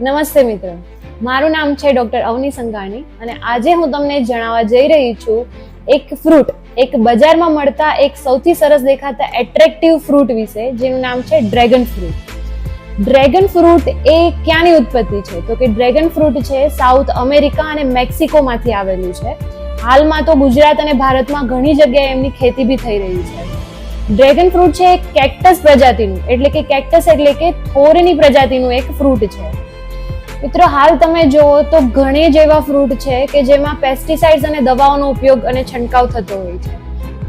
નમસ્તે મિત્રો. મારું નામ છે ડોક્ટર અવની સંઘાણી અને આજે હું તમને જણાવવા જઈ રહી છું એક ફ્રૂટ. એક બજારમાં મળતા એક સૌથી સરસ દેખાતા એટ્રેક્ટિવ ફ્રૂટ વિશે, જેનું નામ છે ડ્રેગન ફ્રૂટ. ડ્રેગન ફ્રૂટ એ ક્યાંની ઉત્પત્તિ છે? તો કે ડ્રેગન ફ્રૂટ છે સાઉથ અમેરિકા અને મેક્સિકોમાંથી આવેલું છે. હાલમાં તો ગુજરાત અને ભારતમાં ઘણી જગ્યાએ એમની ખેતી બી થઈ રહી છે. ડ્રેગન ફ્રૂટ છે કેક્ટસ પ્રજાતિનું. એટલે કે કેક્ટસ એટલે કે થોરની પ્રજાતિનું એક ફ્રૂટ છે. મિત્રો, હાલ તમે જુઓ તો ઘણી જ એવા ફ્રૂટ છે કે જેમાં પેસ્ટિસાઇડ્સ અને દવાઓનો ઉપયોગ અને છંટકાવ થતો હોય છે.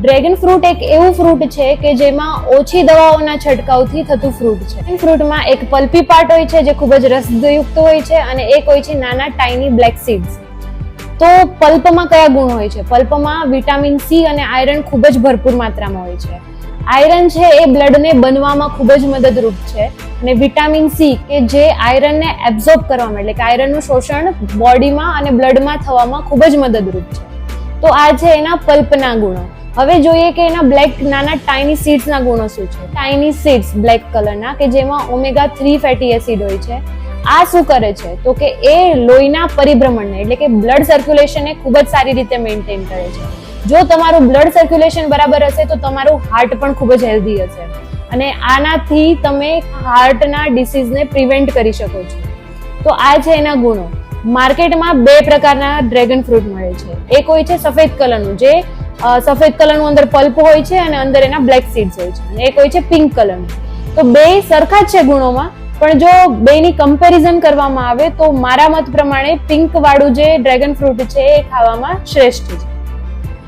ડ્રેગન ફ્રૂટ એક એવું ફ્રૂટ છે કે જેમાં ઓછી દવાઓના છંટકાવથી થતું ફ્રૂટ છે. ફ્રૂટમાં એક પલ્પી પાર્ટ હોય છે જે ખૂબ જ રસયુક્ત હોય છે અને એક હોય છે નાના ટાઇની બ્લેક સીડ્સ. તો પલ્પમાં કયા ગુણ હોય છે? પલ્પમાં વિટામિન સી અને આયરન ખૂબ જ ભરપૂર માત્રામાં હોય છે. આયરન છે એ બ્લડને બનવામાં ખૂબ જ મદદરૂપ છે. અને વિટામિન સી કે જે આયરનને એબ્ઝોર્બ કરવામાં, એટલે કે આયરનનું શોષણ બોડીમાં અને બ્લડમાં થવામાં ખૂબ જ મદદરૂપ છે. તો આ છે એના પલ્પના ગુણો. હવે જોઈએ કે એના બ્લેક, નાના ટાઇની સીડ્સના ગુણો શું છે? ટાઇની સીડ્સ બ્લેક કલરના, કે જેમાં ઓમેગા થ્રી ફેટી એસિડ હોય છે. આ શું કરે છે? તો કે એ લોહીના પરિભ્રમણને, એટલે કે બ્લડ સર્ક્યુલેશનને ખૂબ જ સારી રીતે મેન્ટેન કરે છે. જો તમારું બ્લડ સર્ક્યુલેશન બરાબર હશે, તો તમારું હાર્ટ પણ ખૂબ જ હેલ્ધી હશે. અને આનાથી તમે હાર્ટના ડિસીઝને પ્રિવેન્ટ કરી શકો છો. તો આ છે એના ગુણો. માર્કેટમાં બે પ્રકારના ડ્રેગન ફ્રૂટ મળે છે. એક હોય છે સફેદ કલરનું, જે સફેદ કલરનું અંદર પલ્પ હોય છે અને અંદર એના બ્લેક સીડ્સ હોય છે. અને એક હોય છે પિંક કલરનું. તો બે સરખા જ છે ગુણોમાં, પણ જો બેની કમ્પેરિઝન કરવામાં આવે, તો મારા મત પ્રમાણે પિંક વાળું જે ડ્રેગન ફ્રૂટ છે, એ ખાવામાં શ્રેષ્ઠ છે.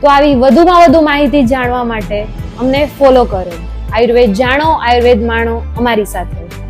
તો આવી વધુમાં વધુ માહિતી જાણવા માટે અમને ફોલો કરો. આયુર્વેદ જાણો, આયુર્વેદ માણો અમારી સાથે